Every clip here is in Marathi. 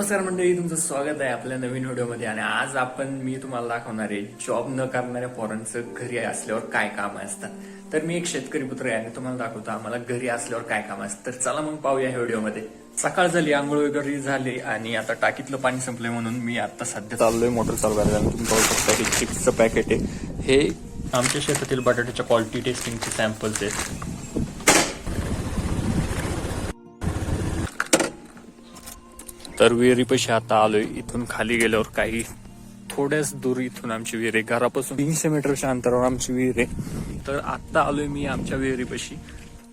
नमस्कार मंडळी तुमचं स्वागत आहे आपल्या नवीन व्हिडिओमध्ये. आणि आज आपण मी तुम्हाला दाखवणार आहे जॉब न करणाऱ्या पोरांचं घरी असल्यावर काय काम असतात. तर मी एक शेतकरी पुत्र आहे आणि तुम्हाला दाखवतो आम्हाला घरी असल्यावर काय काम असतं. तर चला मग पाहूया ह्या व्हिडिओमध्ये. सकाळ झाली आंघोळ वगैरे झाली आणि आता टाकीतलं पाणी संपलंय म्हणून मी आता सध्या चाललोय मोटर चालू आणि तुम्ही पाहू शकता की चिप्सचं पॅकेट आहे. हे आमच्या शेतातील बटाट्याच्या क्वालिटी टेस्टिंगचे सॅम्पल्स आहेत. तर विहिरीपाशी आता आलोय. इथून खाली गेल्यावर काही थोड्याच दूर इथून आमची विहीर आहे घरापासून तीनशे मीटरच्या अंतरावर आमची विहीर. आहे तर आता आलोय मी आमच्या विहिरीपाशी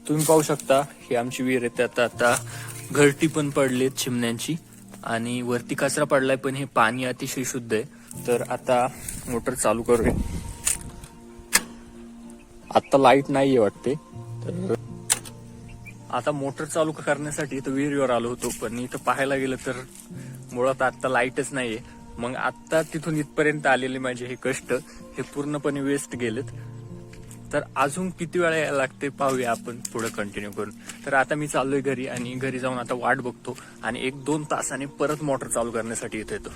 तुम्ही पाहू शकता ही आमची विहीर आहे. त्यात आता घरटी पण पडलीत चिमण्यांची आणि वरती कचरा पडलाय पण हे पाणी अतिशय शुद्ध आहे. तर आता मोटर चालू करूया. आता लाइट नाहीये वाटते. तर आता मोटर चालू करण्यासाठी इथं विहिरीवर आलो होतो पण इथं पाहायला गेलं तर मुळात आता लाईटच नाहीये. मग आता तिथून इथपर्यंत आलेले माझे हे कष्ट हे पूर्णपणे वेस्ट गेलेत. तर अजून किती वेळा यायला लागते पाहूया आपण पुढे कंटिन्यू करून. तर आता मी चाललोय घरी आणि घरी जाऊन आता वाट बघतो आणि एक दोन तासाने परत मोटर चालू करण्यासाठी इथे येतो.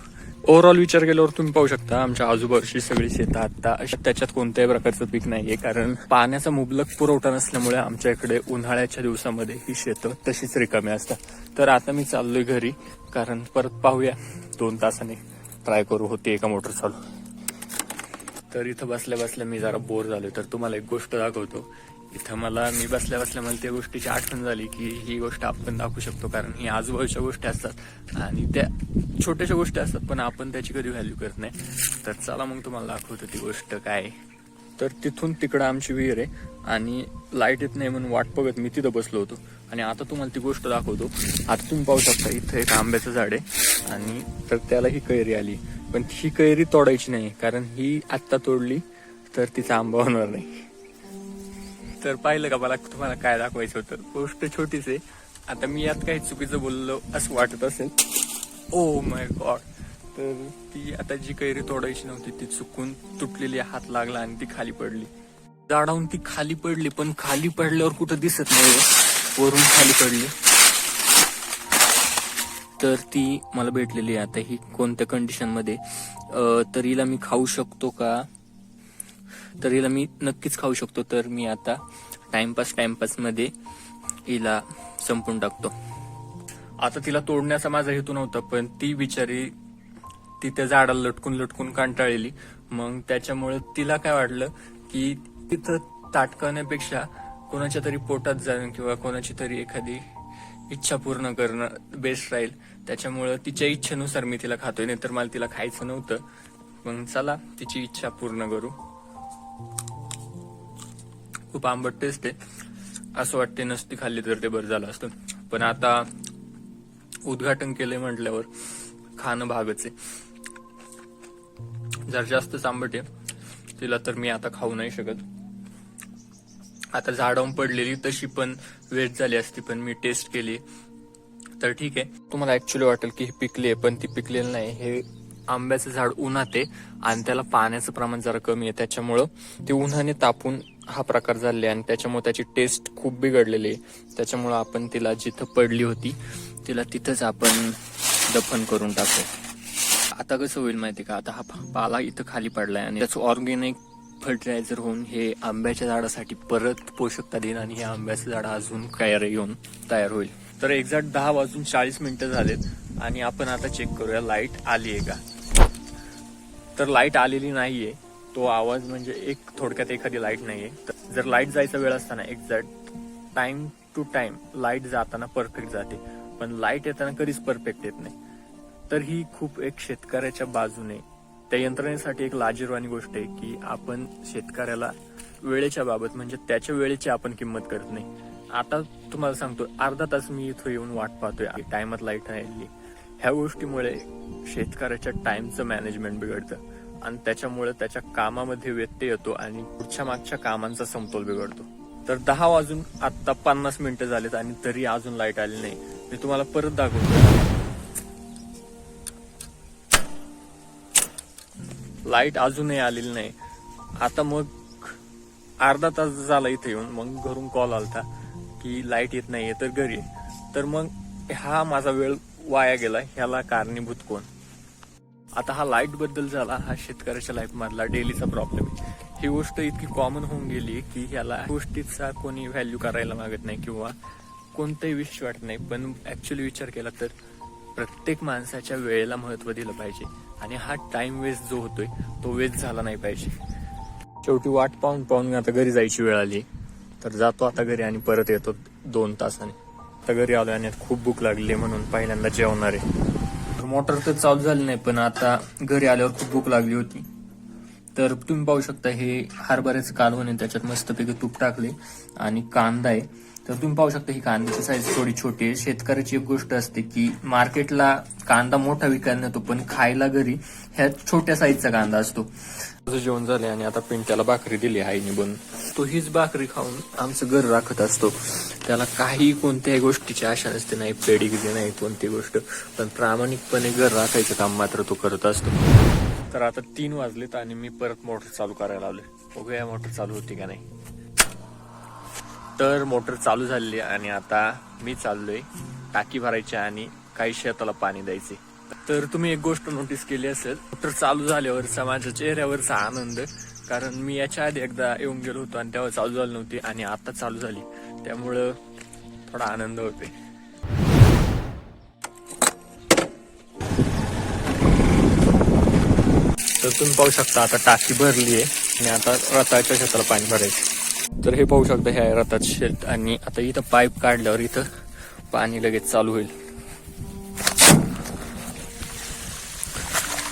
ओव्हरऑल विचार केल्यावर तुम्ही पाहू शकता आमच्या आजूबाजूची सगळी शेतं आता त्याच्यात कोणत्याही प्रकारचं पीक नाहीये. कारण पाण्याचा मुबलक पुरवठा नसल्यामुळे आमच्या इकडे उन्हाळ्याच्या दिवसामध्ये ही शेतं तशीच रिकामी असतात. तर आता मी चाललोय घरी कारण परत पाहूया. दोन तासाने ट्राय करू होती एका मोटर चालू. तर इथं बसल्या बसल्या मी जरा बोर झालो तर तुम्हाला एक गोष्ट दाखवतो. इथं मला मी बसल्या बसल्या मला त्या गोष्टीची आठवण झाली की ही गोष्ट आपण दाखवू शकतो कारण ही आजूबाजूच्या गोष्टी असतात आणि त्या छोट्याशा गोष्टी असतात पण आपण त्याची कधी व्हॅल्यू करत नाही. तर चला मग तुम्हाला दाखवतो ती गोष्ट काय तर तिथून तिकडं आमची विहीर आहे आणि लाइट येत नाही म्हणून वाट बघत मी तिथं बसलो होतो. आणि आता तुम्हाला ती गोष्ट दाखवतो. आता तुम्ही पाहू शकता इथं एक आंब्याचं झाड आहे आणि तर त्याला ही कैरी आली. पण ही कैरी तोडायची नाही कारण ही आत्ता तोडली तर तिचा आंबा होणार नाही. तर पाहिलं का मला तुम्हाला काय दाखवायचं होतं? गोष्ट छोटीच आहे. आता मी यात काही चुकीचं बोललो असं वाटत असेल. ओ माय गॉड तर ती आता जी कैरी तोडायची नव्हती ती चुकून तुटलेली हात लागला आणि ती खाली पडली. झाडाहून ती खाली पडली पण खाली पडल्यावर कुठं दिसत नाही वरून खाली पडली. तर ती मला भेटलेली आहे. आता ही कोणत्या कंडिशनमध्ये? तर हिला मी खाऊ शकतो का? तर हिला मी नक्कीच खाऊ शकतो. तर मी आता टाइमपास टाइमपासमध्ये हिला संपून टाकतो. आता तिला तोडण्याचा माझा हेतू नव्हता पण ती बिचारी ती त्या झाडाला लटकून लटकून कंटाळलेली. मग त्याच्यामुळे तिला काय वाटलं की तिथं ताटकवण्यापेक्षा कोणाच्या तरी पोटात जाणं किंवा कोणाची तरी एखादी इच्छा पूर्ण करणं बेस्ट राहील. त्याच्यामुळं तिच्या इच्छेनुसार मी तिला खातोय नाही तर मला तिला खायचं नव्हतं. मग चला तिची इच्छा पूर्ण करू. खूप आंबट टेस्ट आहे. असं वाटते नसती खाल्ली तर ते बरं झालं असतं. पण आता उद्घाटन केलंय म्हटल्यावर खाणं भागच आहे. जर जास्तच आंबट आहे तिला तर मी आता खाऊ नाही शकत. आता झाडावून पडलेली तशी पण वेट झाली असती पण मी टेस्ट केली. तर ठीक आहे. तुम्हाला ऍक्च्युली वाटेल की हे पिकली आहे पण ती पिकलेलं नाही. हे आंब्याचं झाड उन्हात आहे आणि त्याला पाण्याचं प्रमाण जरा कमी आहे. त्याच्यामुळं ते उन्हाने तापून हा प्रकार झाले आणि त्याच्यामुळे त्याची टेस्ट खूप बिघडलेली आहे. त्याच्यामुळं आपण तिला जिथं पडली होती तिला तिथंच आपण दफन करून टाकू. आता कसं होईल माहिती का? आता हा पाला इथं खाली पडलाय आणि त्याचं ऑर्गेनिक फर्टिलायझर होऊन हे आंब्याच्या झाडासाठी परत पोषकता देईन आणि हे आंब्याचं झाड अजून काय येऊन तयार होईल. तर एक्झॅक्ट दहा वाजून चाळीस मिनिटं झालेत आणि आपण आता चेक करूया लाइट आली आहे का? तर लाइट आलेली नाहीये. तो आवाज म्हणजे एक थोडक्यात एखादी लाइट नाहीये. तर जर लाइट जायचा वेळ असताना exact time to time light जाताना परफेक्ट जाते. पण लाइट येताना कधीच परफेक्ट येत नाही. तर ही खूप एक शेतकऱ्याच्या बाजूने त्या यंत्रणेसाठी एक लाजीरवाणी गोष्ट आहे की आपण शेतकऱ्याला वेळेच्या बाबत म्हणजे त्याच्या वेळेची आपण किंमत करत नाही. आता तुम्हाला सांगतो अर्धा तास मी इथं येऊन वाट पाहतोय. टायमात लाइट राहिली ह्या गोष्टीमुळे शेतकऱ्याच्या टाइमचं मॅनेजमेंट बिघडतं. आणि त्याच्यामुळे त्याच्या कामामध्ये व्यत्यय येतो आणि पुढच्या मागच्या कामांचा समतोल बिघडतो. तर दहा वाजून आता पन्नास मिनिटं झालेत आणि तरी अजून लाइट आली नाही. मी तुम्हाला परत दाखवतो. लाइट अजूनही आलेली नाही. आता मग अर्धा तास झाला इथे येऊन. मग घरून कॉल आलता की लाइट येत नाहीये तर घरी तर मग हा माझा वेळ वाया गेला. ह्याला कारणीभूत कोण? आता हा लाइटबद्दल झाला हा शेतकऱ्याच्या लाईफ मधला डेलीचा प्रॉब्लेम आहे. ही गोष्ट इतकी कॉमन होऊन गेली की ह्याला गोष्टीचा कोणी व्हॅल्यू करायला मागत नाही किंवा कोणताही विष वाटत नाही. पण ऍक्च्युली विचार केला तर प्रत्येक माणसाच्या वेळेला महत्त्व दिलं पाहिजे. आणि हा टाइम वेस्ट जो होतोय तो वेस्ट झाला नाही पाहिजे. शेवटी वाट पाहून पाहून आता घरी जायची वेळ आली. तर जातो आता घरी आणि परत येतो दोन तासाने. आता घरी आलो आणि खूप भूक लागली म्हणून पहिल्यांदा जेवणार आहे. मोटर तर चालू झाली नाही पण आता घरी आल्यावर खूप भूक लागली होती. तर तुम्ही पाहू शकता हे हरभऱ्याचं कालवण आहे त्याच्यात मस्तपैकी तूप टाकले आणि कांदा आहे. तर तुम्ही पाहू शकता ही कांद्याची साईज थोडी छोटी आहे. शेतकऱ्याची एक गोष्ट असते की मार्केटला कांदा मोठा विकायला नेतो पण खायला घरी ह्या छोट्या साईजचा कांदा असतो. माझं जेवण झाले आणि आता पिंट्याला भाकरी दिली आईने बनून तो हीच भाकरी खाऊन आमचं घर राखत असतो. त्याला काही कोणत्याही गोष्टीची आशा नसते नाही पेडिग्री नाही कोणती गोष्ट. पण प्रामाणिकपणे घर राखायचं काम मात्र तो करत असतो. तर आता तीन वाजलेत आणि मी परत मोटर चालू करायला लावले बघूया मोटर चालू होती का नाही. तर मोटर चालू झालेली आहे आणि आता मी चाललोय टाकी भरायची आणि काही शेताला पाणी द्यायचे. तर तुम्ही एक गोष्ट नोटीस केली असेल मोटर चालू झाल्यावरचा माझ्या चेहऱ्यावरचा आनंद कारण मी याच्या आधी एकदा येऊन गेलो होतो आणि तेव्हा चालू झाली नव्हती आणि आता चालू झाली. त्यामुळं थोडा आनंद होते तर तुम्ही पाहू शकता आता टाकी भरली आहे आणि आता रथाच्या शेताला पाणी भरायचं. तर हे पाहू शकता हे आहे रथाचं शेत आणि आता इथं पाईप काढल्यावर इथं पाणी लगेच चालू होईल.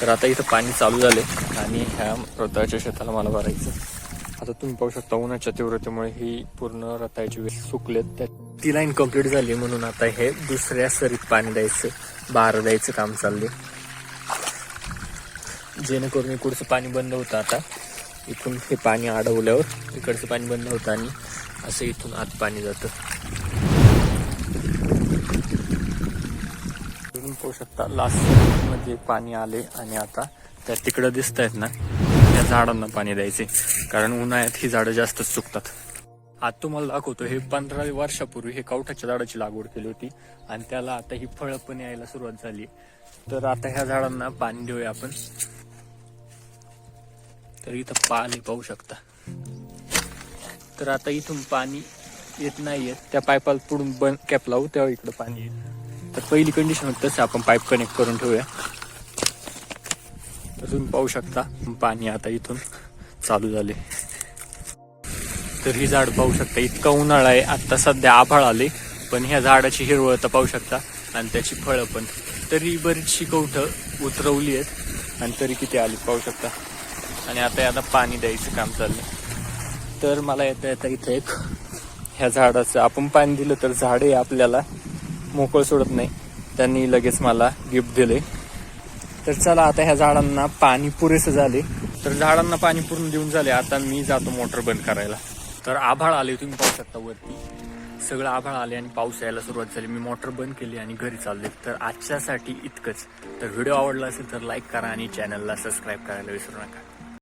तर आता इथं पाणी चालू झाले आणि ह्या रताळ्याच्या शेताला मला भरायचं. आता तुम्ही पाहू शकता उन्हाच्या तीव्रतेमुळे ही पूर्ण रताळ्याची वेळ सुकलेत त्या ती लाईन कंप्लीट झाली म्हणून आता हे दुसऱ्या सरीत पाणी द्यायचं बार द्यायचं काम चाललंय. जेणेकरून इकडचं पाणी बंद होतं आता. इथून हे पाणी अडवल्यावर इकडचं पाणी बंद होतं आणि असं इथून आत पाणी जातं. तुम्ही पाहू शकता लास्टमध्ये पाणी आले आणि आता त्या तिकडं दिसत आहेत ना त्या झाडांना पाणी द्यायचे. कारण उन्हाळ्यात ही झाडं जास्तच चुकतात आज तुम्हाला दाखवतो हे पंधरा वर्षापूर्वी हे कवठाच्या झाडाची लागवड केली होती आणि त्याला आता ही फळं पण यायला सुरुवात झाली. तर आता ह्या झाडांना पाणी देऊया आपण. तर इथं पाणी पाहू शकता. तर आता इथून पाणी येत नाही येत. त्या पाईपाला पुढून बंद कॅप लावू तेव्हा इकडं पाणी येईल. तर पहिली कंडिशन होती तसं आपण पाईप कनेक्ट करून ठेवूया. तर तुम्ही पाहू शकता पाणी आता इथून चालू झाले. तर ही झाड पाहू शकता इतका उन्हाळा आहे. आता सध्या आभाळ आले पण ह्या झाडाची हिरवळ पाहू शकता आणि त्याची फळं पण. तरी बरीचशी कवठं उतरवली आहेत आणि तरी किती आली पाहू शकता. आणि आता याला पाणी द्यायचं काम चाललंय. तर मला येता येता इथं एक ह्या झाडाचं आपण पाणी दिलं तर झाडे आपल्याला मोकळ सोडत नाही. त्यांनी लगेच मला गिफ्ट दिले. तर चला आता ह्या झाडांना पाणी पुरेसं झाले. तर झाडांना पाणी पूर्ण देऊन झाले. आता मी जातो मोटर बंद करायला. तर आभाळ आले तुम्ही पाहू शकता वरती. सगळं आभाळ आले आणि पाऊस यायला सुरुवात झाली. मी मोटर बंद केली आणि घरी चालले तर आजच्यासाठी इतकंच. तर व्हिडिओ आवडला असेल तर लाईक करा आणि चॅनलला सबस्क्राईब करायला विसरू नका.